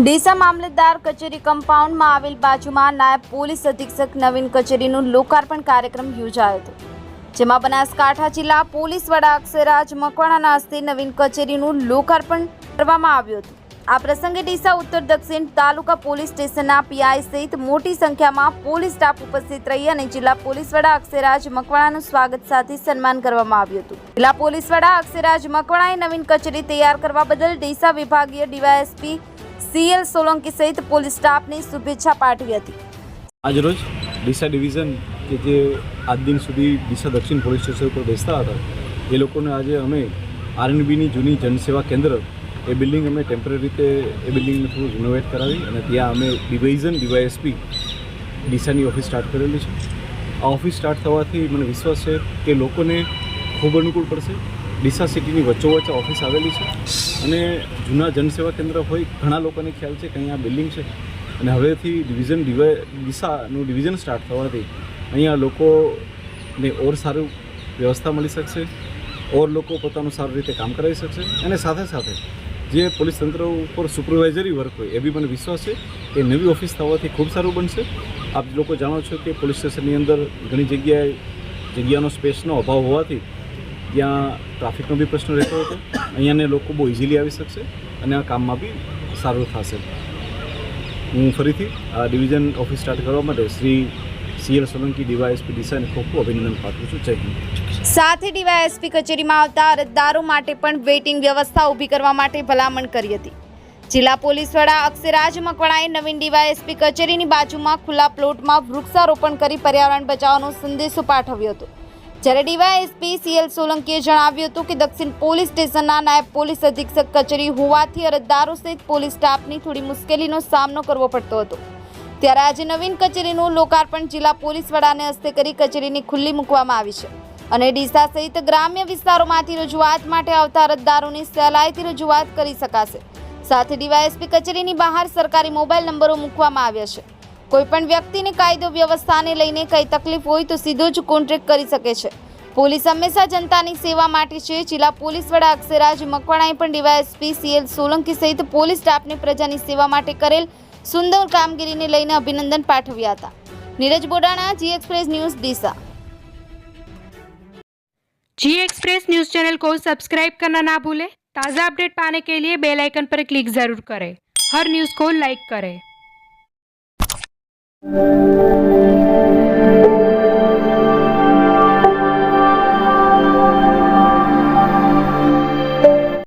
ડીસા મામલતદાર કચેરી કમ્પાઉન્ડમાં આવેલ બાજુમાં નાયબ પોલીસ અધિક્ષક નવીન કચેરીનું લોકાર્પણ કાર્યક્રમ યોજાયો હતો, જેમાં બનાસકાંઠા જિલ્લા પોલીસ વડા અક્ષરાજ મકવાણાના હસ્તે નવીન કચેરીનું લોકાર્પણ કરવામાં આવ્યું હતું. આ પ્રસંગે ડીસા ઉત્તર દક્ષિણ તાલુકા પોલીસ સ્ટેશનના પીઆઈ સહિત મોટી સંખ્યામાં પોલીસ સ્ટાફ ઉપસ્થિત રહી અને જિલ્લા પોલીસ વડા અક્ષરાજ મકવાણાનું સ્વાગત સાથે સન્માન કરવામાં આવ્યું હતું. જિલ્લા પોલીસ વડા અક્ષરાજ મકવાણાએ નવીન કચેરી તૈયાર કરવા બદલ ડીસા વિભાગીય ડીવાયએસપી સીએલ સોલંકી સહિત પોલીસ સ્ટાફને શુભેચ્છા પાઠવી હતી. આજરોજ ડીસા ડિવિઝન કે જે આજ દિન સુધી ડીસા દક્ષિણ પોલીસ સ્ટેશન ઉપર બેસતા હતા, એ લોકોને આજે અમે આરએનબીની જૂની જનસેવા કેન્દ્ર, એ બિલ્ડિંગ અમે ટેમ્પરરી રીતે એ બિલ્ડિંગને થોડું રિનોવેટ કરાવી અને ત્યાં અમે ડિવિઝન ડીવાયએસપી ડીસાની ઓફિસ સ્ટાર્ટ કરેલી છે. આ ઓફિસ સ્ટાર્ટ થવાથી મને વિશ્વાસ છે કે લોકોને ખૂબ અનુકૂળ પડશે. ડીસા સિટીની વચ્ચોવચ્ચ ઓફિસ આવેલી છે. અને જૂના જનસેવા કેન્દ્ર હોય, ઘણા લોકોને ખ્યાલ છે કે અહીંયા બિલ્ડિંગ છે. અને હવેથી ડિવિઝન ડિવાઈ ડીસાનું ડિવિઝન સ્ટાર્ટ થવાથી અહીંયા લોકોને ઓર સારું વ્યવસ્થા મળી શકશે, ઓર લોકો પોતાનું સારી રીતે કામ કરાવી શકશે. અને સાથે સાથે જે પોલીસ તંત્ર ઉપર સુપરવાઇઝરી વર્ક હોય, એ બી મને વિશ્વાસ છે કે નવી ઓફિસ થવાથી ખૂબ સારું બનશે. આપ લોકો જાણો છો કે પોલીસ સ્ટેશનની અંદર ઘણી જગ્યાએ જગ્યાનો સ્પેસનો અભાવ હોવાથી ત્યાં ટ્રાફિકનો બી પ્રશ્ન રહેતો હતો. અહીંયાને લોકો બહુ ઇઝીલી આવી શકશે અને આ કામમાં બી સારું થશે. હું ફરીથી આ ડિવિઝન ઓફિસ સ્ટાર્ટ કરવા માટે શ્રી સીએલ સોલંકી ડીવાયએસપી ડીસાને ખૂબ અભિનંદન પાઠવું છું. જય હિન્દ. સાથે ડીવાયએસપી કચેરીમાં આવતા અરજદારો માટે પણ વેઇટિંગ વ્યવસ્થા ઊભી કરવા માટે ભલામણ કરી હતી. જિલ્લા પોલીસ વડા અક્ષરાજ મકવાણાએ નવીન ડીવાયએસપી કચેરીની બાજુમાં ખુલ્લા પ્લોટમાં વૃક્ષારોપણ કરી પર્યાવરણ બચાવવાનો સંદેશો પાઠવ્યો હતો. જ્યારે ડીવાયએસપી સીએલ સોલંકીએ જણાવ્યું હતું કે દક્ષિણ પોલીસ સ્ટેશનના નાયબ પોલીસ અધિક્ષક કચેરી હોવાથી અરજદારો સહિત પોલીસ સ્ટાફની થોડી મુશ્કેલીનો સામનો કરવો પડતો હતો. ત્યારે આજે નવીન કચેરીનું લોકાર્પણ જિલ્લા પોલીસ વડાને હસ્તે કરી કચેરીની ખુલ્લી મૂકવામાં આવી છે. અને ડીસા સહિત ગ્રામ્ય વિસ્તારોમાંથી રજૂઆત માટે આવતા અરજદારોની સહેલાઈથી રજૂઆત કરી શકાશે. સાથે ડીવાયએસપી કચેરીની બહાર સરકારી મોબાઈલ નંબરો મૂકવામાં આવ્યા છે. કોઈપણ વ્યક્તિને કાયદો વ્યવસ્થાને લઈને કંઈ તકલીફ હોય તો સીધો જ કોન્ટેક્ટ કરી શકે છે પોલીસ હંમેશા જનતાની સેવા માટે છે જિલ્લા પોલીસ વડા અક્ષયરાજ મકવાણાએ પણ ડીવાયએસપી સીએલ સોલંકી સહિત પોલીસ સ્ટાફને પ્રજાની સેવા માટે કરેલ સુંદર કામગીરીને લઈને અભિનંદન પાઠવ્યા હતા નીરજ બોડાણા જી एक्सप्रेस न्यूज डीसा जी एक्सप्रेस न्यूज चैनल को सब्सक्राइब करना ना भूलें ताज़ा अपडेट पाने के लिए बेल आइकन पर क्लिक ज़रूर करें हर न्यूज़ को लाइक करें Música